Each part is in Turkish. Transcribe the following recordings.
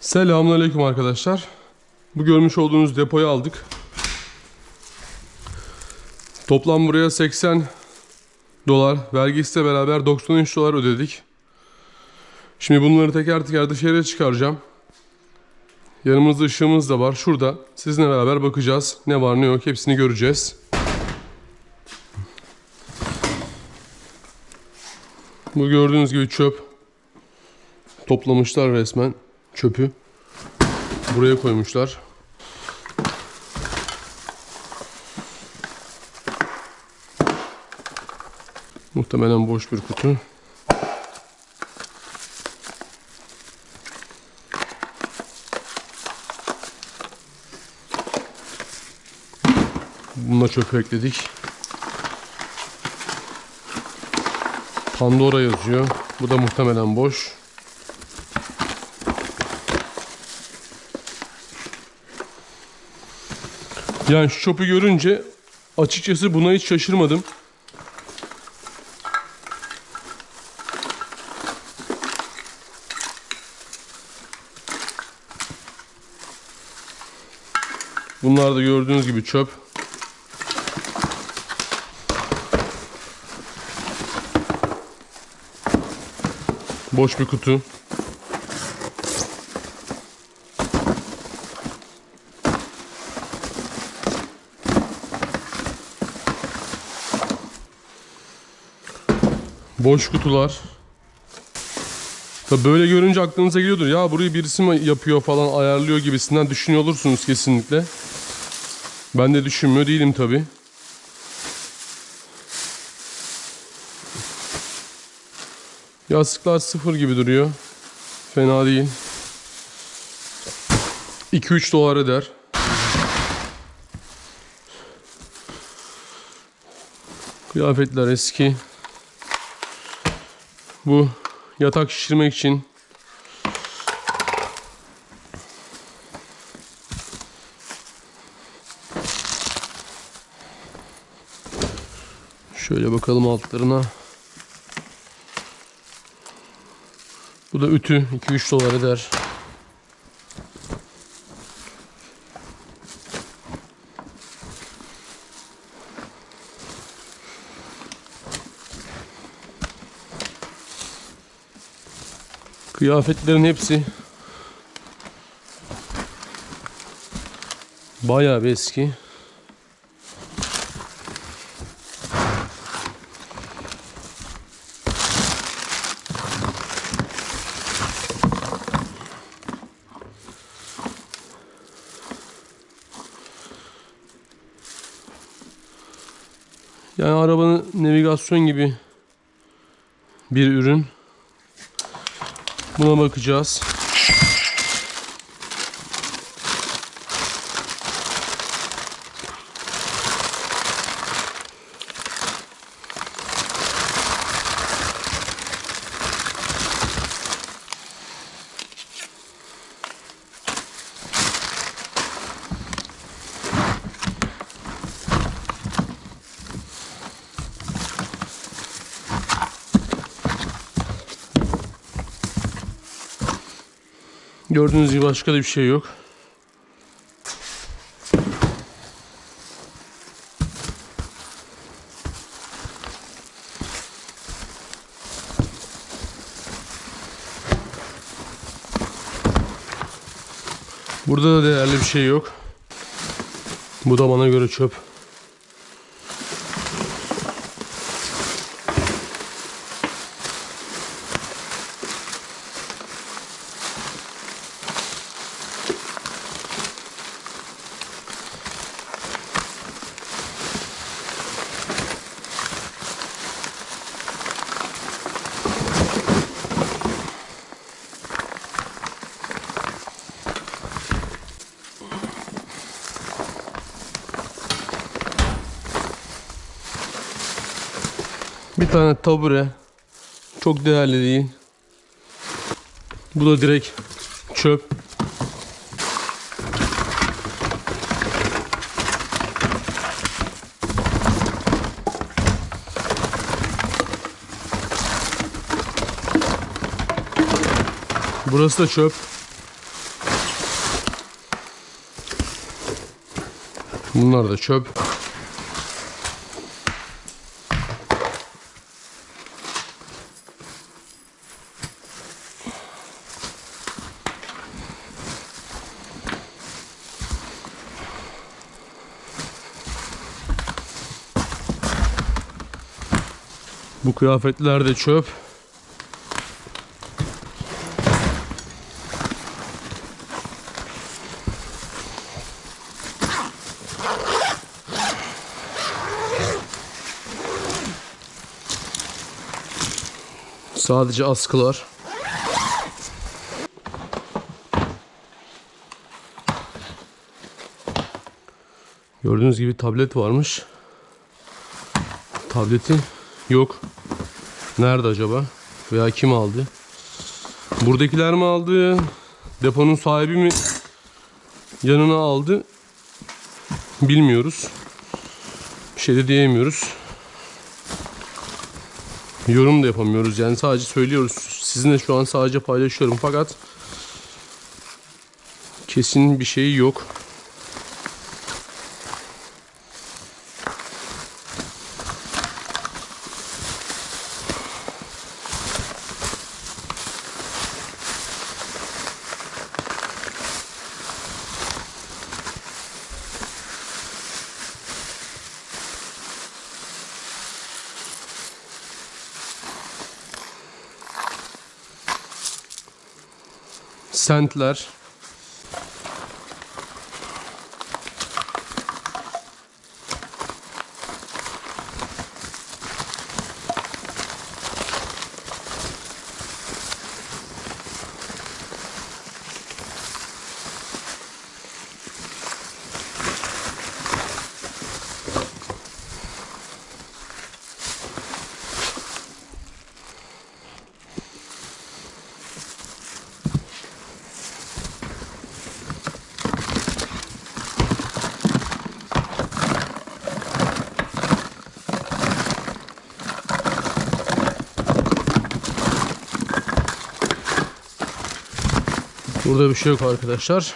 Selamünaleyküm arkadaşlar. Bu görmüş olduğunuz depoyu aldık. Toplam buraya 80 dolar, vergisiyle beraber 93 dolar ödedik. Şimdi bunları teker teker dışarıya çıkaracağım. Yanımızda ışığımız da var. Şurada sizinle beraber bakacağız. Ne var ne yok hepsini göreceğiz. Bu gördüğünüz gibi çöp. Toplamışlar resmen çöpü. Buraya koymuşlar. Muhtemelen boş bir kutu. Bununla çöpü ekledik. Pandora yazıyor. Bu da muhtemelen boş. Yani şu çöpü görünce açıkçası buna hiç şaşırmadım. Bunlar da gördüğünüz gibi çöp. Boş bir kutu. Boş kutular. Tabii böyle görünce aklınıza geliyordur. Ya burayı birisi mi yapıyor falan ayarlıyor gibisinden düşünüyor olursunuz kesinlikle. Ben de düşünmüyor değilim tabii. Yastıklar sıfır gibi duruyor. Fena değil. 2-3 dolar eder. Kıyafetler eski. Bu yatak şişirmek için Şöyle bakalım altlarına. Bu da ütü 2-3 dolar eder. Kıyafetlerin hepsi bayağı bir eski. Yani arabanın navigasyon gibi bir ürün. Buna bakacağız. Gördüğünüz gibi başka da bir şey yok. Burada da değerli bir şey yok. Bu da bana göre çöp. İki tane tabure. Çok değerli değil. Bu da direkt çöp. Burası da çöp. Bunlar da çöp. Bu kıyafetler de çöp. Sadece askılar. Gördüğünüz gibi tablet varmış. Tableti yok. Nerede acaba? Veya kim aldı? Buradakiler mi aldı? Deponun sahibi mi yanına aldı? Bilmiyoruz. Bir şey de diyemiyoruz. Yorum da yapamıyoruz yani sadece söylüyoruz. Sizinle şu an sadece paylaşıyorum fakat kesin bir şey yok. Sentler. Burada bir şey yok arkadaşlar.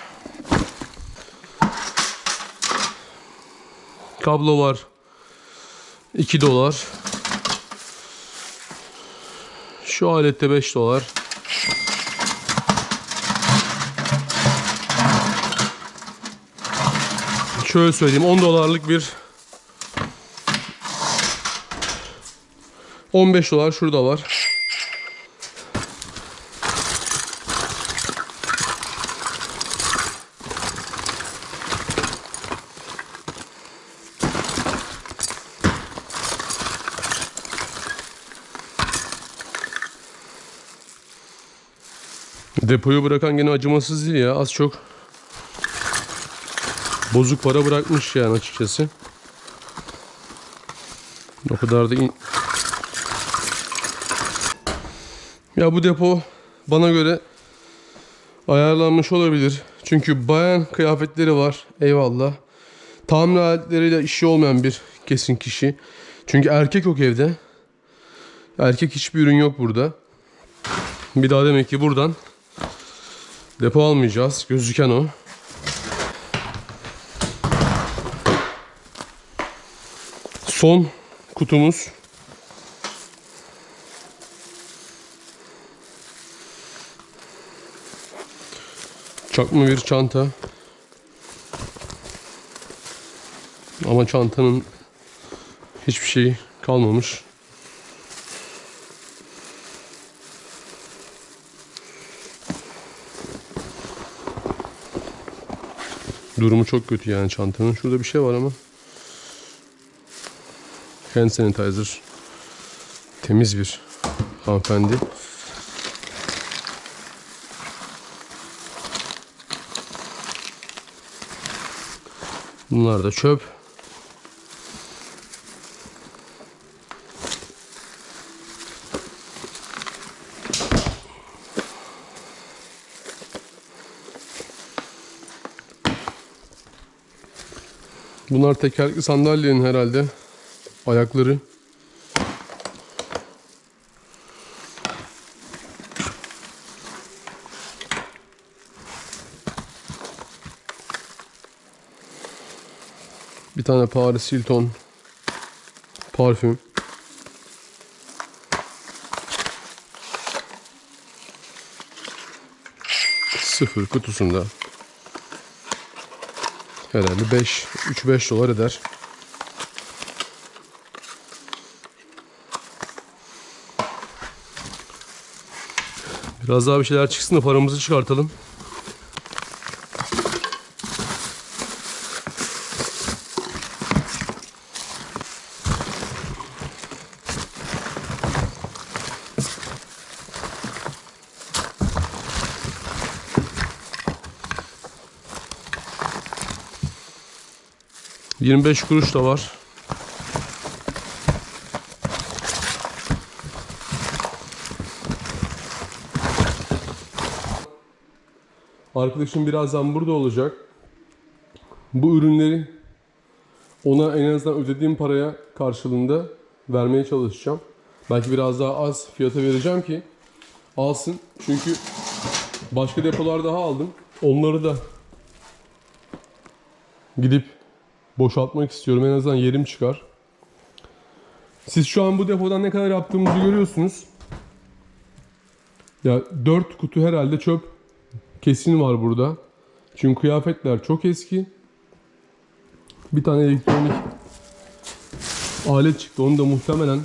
Kablo var. 2 dolar. Şu alette 5 dolar. Şöyle söyleyeyim 10 dolarlık bir 15 dolar şurada var. Depoyu bırakan gene acımasız değil ya az çok. Bozuk para bırakmış yani açıkçası. O kadar da in... Ya bu depo bana göre ayarlanmış olabilir. Çünkü bayan kıyafetleri var. Eyvallah. Tamir aletleriyle işi olmayan bir kesin kişi. Çünkü erkek yok evde. Erkek hiçbir ürün yok burada. Bir daha demek ki buradan depo almayacağız. Gözüken o. Son kutumuz. Çakma bir çanta. Ama çantanın hiçbir şeyi kalmamış. Durumu çok kötü yani çantanın. Şurada bir şey var ama. Hand sanitizer. Temiz bir hanımefendi. Bunlar da çöp. Bunlar tekerlekli sandalyenin herhalde ayakları. Bir tane Paris Hilton parfüm. Sıfır kutusunda. Herhalde 5 3-5 dolar eder. Biraz daha bir şeyler çıksın da paramızı çıkartalım. Yirmi beş kuruş da var. Arkadaşım birazdan burada olacak. Bu ürünleri ona en azından ödediğim paraya karşılığında vermeye çalışacağım. Belki biraz daha az fiyata vereceğim ki alsın. Çünkü başka depolar daha aldım. Onları da gidip boşaltmak istiyorum. En azından yerim çıkar. Siz şu an bu depodan ne kadar yaptığımızı görüyorsunuz. Ya 4 kutu herhalde çöp kesin var burada. Çünkü kıyafetler çok eski. Bir tane elektronik alet çıktı. Onu da muhtemelen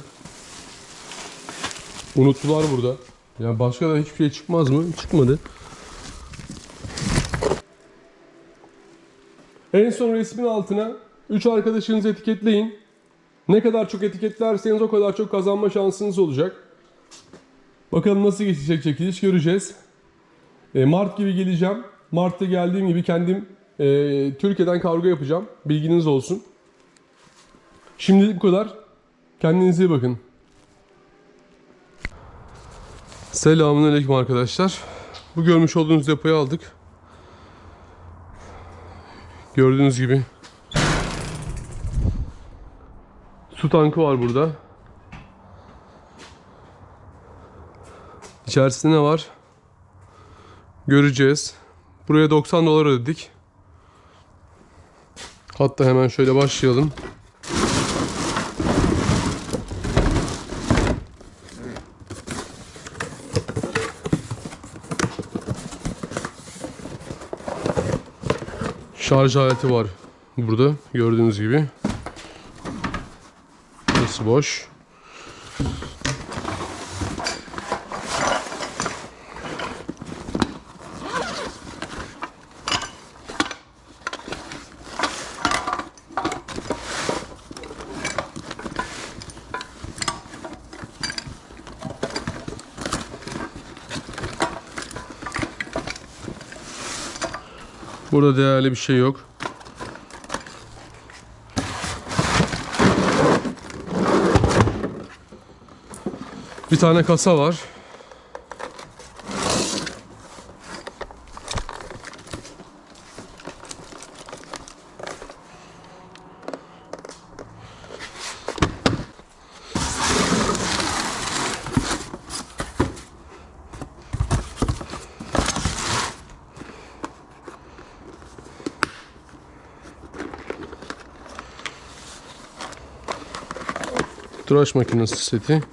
unuttular burada. Yani başka da hiçbir şey çıkmaz mı? Çıkmadı. En son resmin altına 3 arkadaşınızı etiketleyin. Ne kadar çok etiketlerseniz o kadar çok kazanma şansınız olacak. Bakalım nasıl geçecek çekiliş göreceğiz. E, Mart gibi geleceğim. Mart'ta geldiğim gibi kendim e, Türkiye'den kargo yapacağım. Bilginiz olsun. Şimdilik bu kadar. Kendinize iyi bakın. Selamünaleyküm arkadaşlar. Bu görmüş olduğunuz depoyu aldık. Gördüğünüz gibi su tankı var burada. İçerisinde ne var? Göreceğiz. Buraya 90 dolar ödedik. Hatta hemen şöyle başlayalım. Şarj aleti var burada gördüğünüz gibi. Burası boş. Burada değerli bir şey yok. Bir tane kasa var. Tıraş makinesi seti.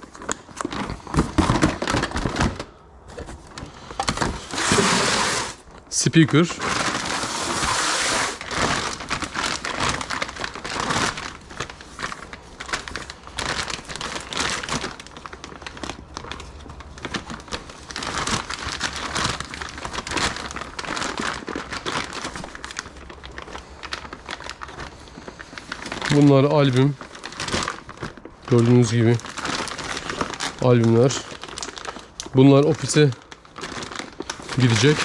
Speaker. Bunlar albüm. Gördüğünüz gibi albümler. Bunlar ofise gidecek.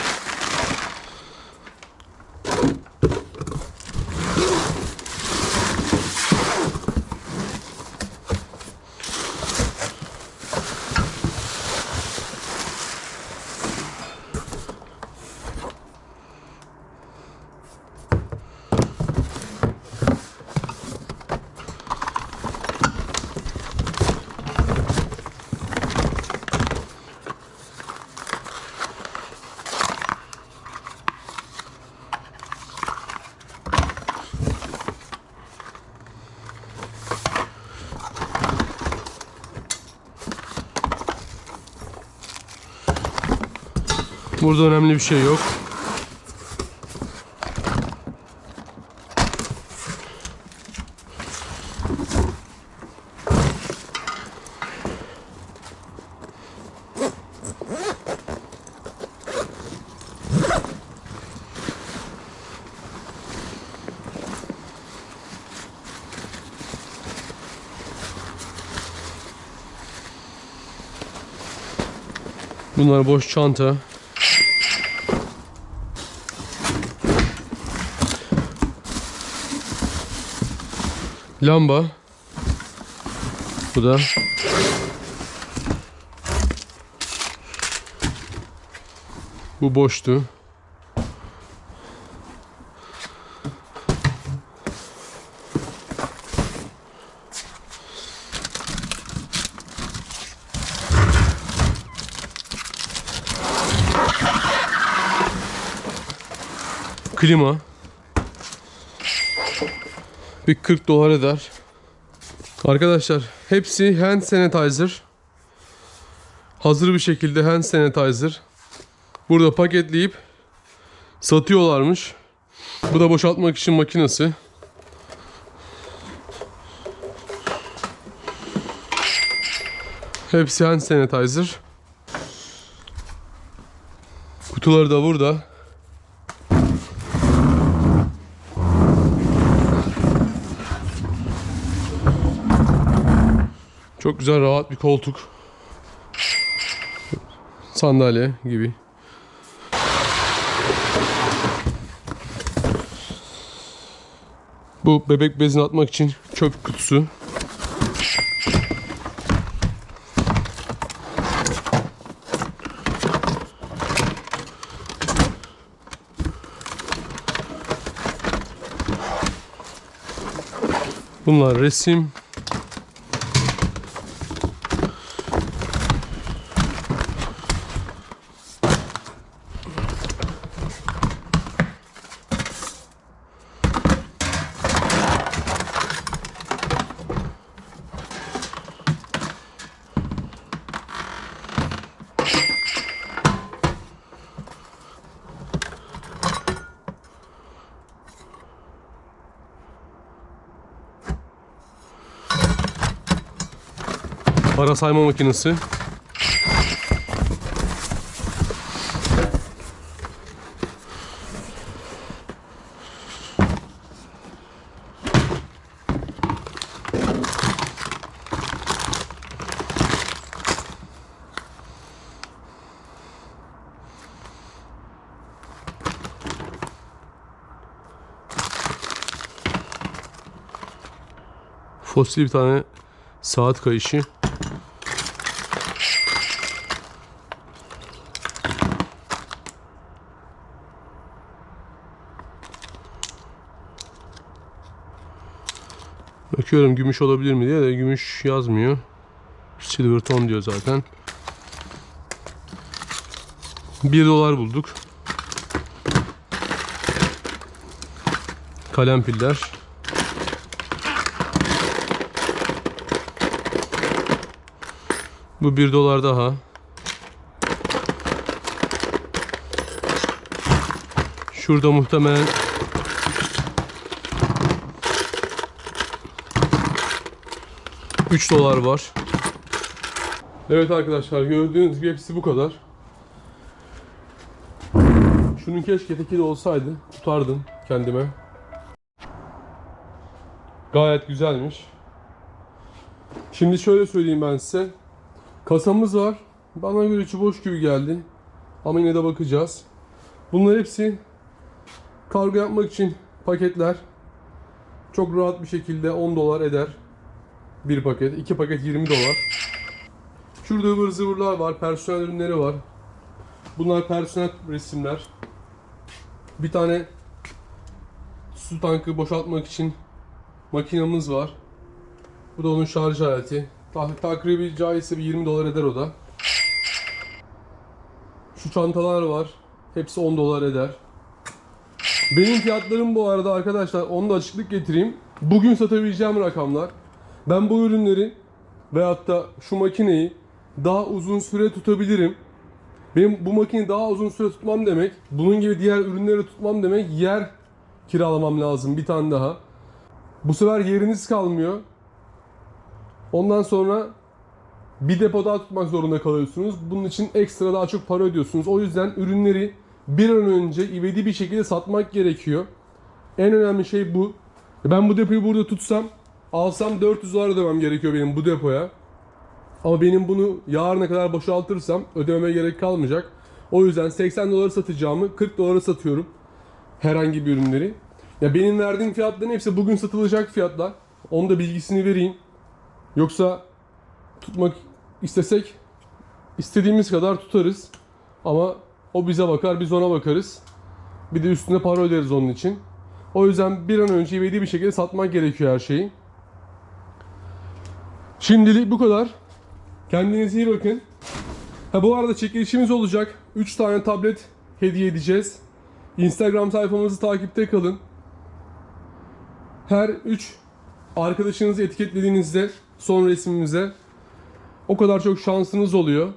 Burada önemli bir şey yok. Bunlar boş çanta. Lamba. Bu da. Bu boştu. Klima. Bir 40 dolar eder. Arkadaşlar hepsi hand sanitizer. Hazır bir şekilde hand sanitizer. Burada paketleyip satıyorlarmış. Bu da boşaltmak için makinesi. Hepsi hand sanitizer. Kutuları da burada. Güzel rahat bir koltuk. Sandalye gibi. Bu bebek bezini atmak için çöp kutusu. Bunlar resim. Para sayma makinesi. Fosil bir tane saat kayışı. Bakıyorum gümüş olabilir mi diye de gümüş yazmıyor. Silverton diyor zaten. 1 dolar bulduk. Kalem piller. Bu 1 dolar daha. Şurada muhtemelen Üç dolar var. Evet arkadaşlar gördüğünüz gibi hepsi bu kadar. Şunun keşke teki de olsaydı tutardım kendime. Gayet güzelmiş. Şimdi şöyle söyleyeyim ben size. Kasamız var. Bana göre içi boş gibi geldi. Ama yine de bakacağız. Bunlar hepsi kargo yapmak için paketler. Çok rahat bir şekilde 10 dolar eder. Bir paket. iki paket 20 dolar. Şurada ıvır zıvırlar var. Personel ürünleri var. Bunlar personel resimler. Bir tane su tankı boşaltmak için makinamız var. Bu da onun şarj aleti. Ta- Takribi caizse bir 20 dolar eder o da. Şu çantalar var. Hepsi 10 dolar eder. Benim fiyatlarım bu arada arkadaşlar onu da açıklık getireyim. Bugün satabileceğim rakamlar. Ben bu ürünleri veyahut da şu makineyi daha uzun süre tutabilirim. Benim bu makineyi daha uzun süre tutmam demek, bunun gibi diğer ürünleri tutmam demek yer kiralamam lazım bir tane daha. Bu sefer yeriniz kalmıyor. Ondan sonra bir depo daha tutmak zorunda kalıyorsunuz. Bunun için ekstra daha çok para ödüyorsunuz. O yüzden ürünleri bir an önce ivedi bir şekilde satmak gerekiyor. En önemli şey bu. Ben bu depoyu burada tutsam, alsam 400 dolar ödemem gerekiyor benim bu depoya. Ama benim bunu yarına kadar boşaltırsam ödememe gerek kalmayacak. O yüzden 80 dolara satacağımı 40 dolara satıyorum. Herhangi bir ürünleri. Ya benim verdiğim fiyatların hepsi bugün satılacak fiyatlar. Onun da bilgisini vereyim. Yoksa tutmak istesek istediğimiz kadar tutarız. Ama o bize bakar, biz ona bakarız. Bir de üstüne para öderiz onun için. O yüzden bir an önce ivedi bir şekilde satmak gerekiyor her şeyi. Şimdilik bu kadar. Kendinize iyi bakın. Ha bu arada çekilişimiz olacak. 3 tane tablet hediye edeceğiz. Instagram sayfamızı takipte kalın. Her 3 arkadaşınızı etiketlediğinizde son resmimize o kadar çok şansınız oluyor.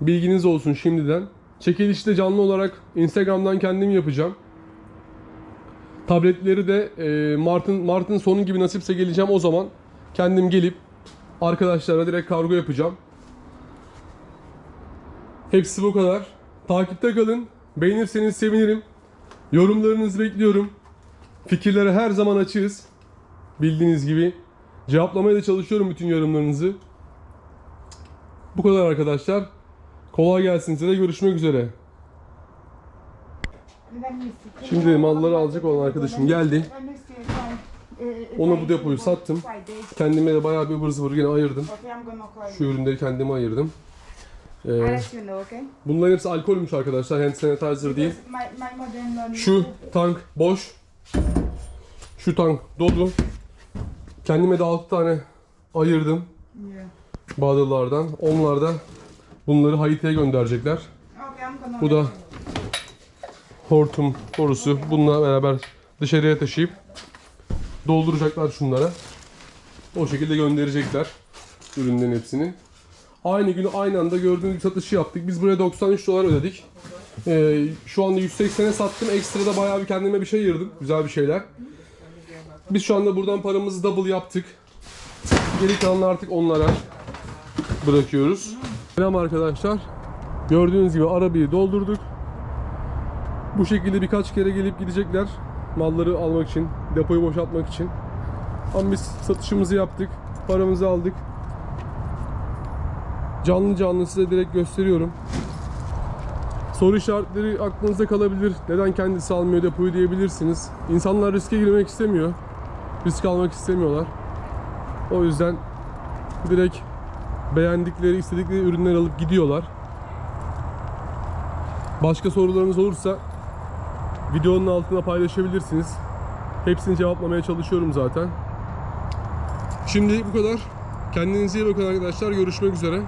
Bilginiz olsun şimdiden. Çekilişi de canlı olarak Instagram'dan kendim yapacağım. Tabletleri de e, Mart'ın Mart'ın sonu gibi nasipse geleceğim o zaman kendim gelip arkadaşlara direkt kargo yapacağım. Hepsi bu kadar. Takipte kalın. Beğenirseniz sevinirim. Yorumlarınızı bekliyorum. Fikirlere her zaman açığız. Bildiğiniz gibi. Cevaplamaya da çalışıyorum bütün yorumlarınızı. Bu kadar arkadaşlar. Kolay gelsin size de görüşmek üzere. Şimdi malları alacak olan arkadaşım geldi. Ona bu depoyu sattım. Kendime de bayağı bir ıvır zıvır yine ayırdım. Şu ürünleri kendime ayırdım. Ee, bunların hepsi alkolmüş arkadaşlar. Hand sanitizer değil. Şu tank boş. Şu tank dolu. Kendime de 6 tane ayırdım Bağdalardan. Onlar da bunları Haiti'ye gönderecekler. Bu da hortum borusu. Bununla beraber dışarıya taşıyıp dolduracaklar şunlara. O şekilde gönderecekler ürünlerin hepsini. Aynı günü aynı anda gördüğünüz satışı yaptık. Biz buraya 93 dolar ödedik. Ee, şu anda 180'e sattım. Ekstra da bayağı bir kendime bir şey ayırdım. Güzel bir şeyler. Biz şu anda buradan paramızı double yaptık. Geri kalanını artık onlara bırakıyoruz. Selam arkadaşlar. Gördüğünüz gibi arabayı doldurduk. Bu şekilde birkaç kere gelip gidecekler. Malları almak için, depoyu boşaltmak için. Ama biz satışımızı yaptık. Paramızı aldık. Canlı canlı size direkt gösteriyorum. Soru işaretleri aklınızda kalabilir. Neden kendisi almıyor depoyu diyebilirsiniz. İnsanlar riske girmek istemiyor. Risk almak istemiyorlar. O yüzden direkt beğendikleri, istedikleri ürünler alıp gidiyorlar. Başka sorularınız olursa videonun altına paylaşabilirsiniz. Hepsini cevaplamaya çalışıyorum zaten. Şimdi bu kadar. Kendinize iyi bakın arkadaşlar. Görüşmek üzere.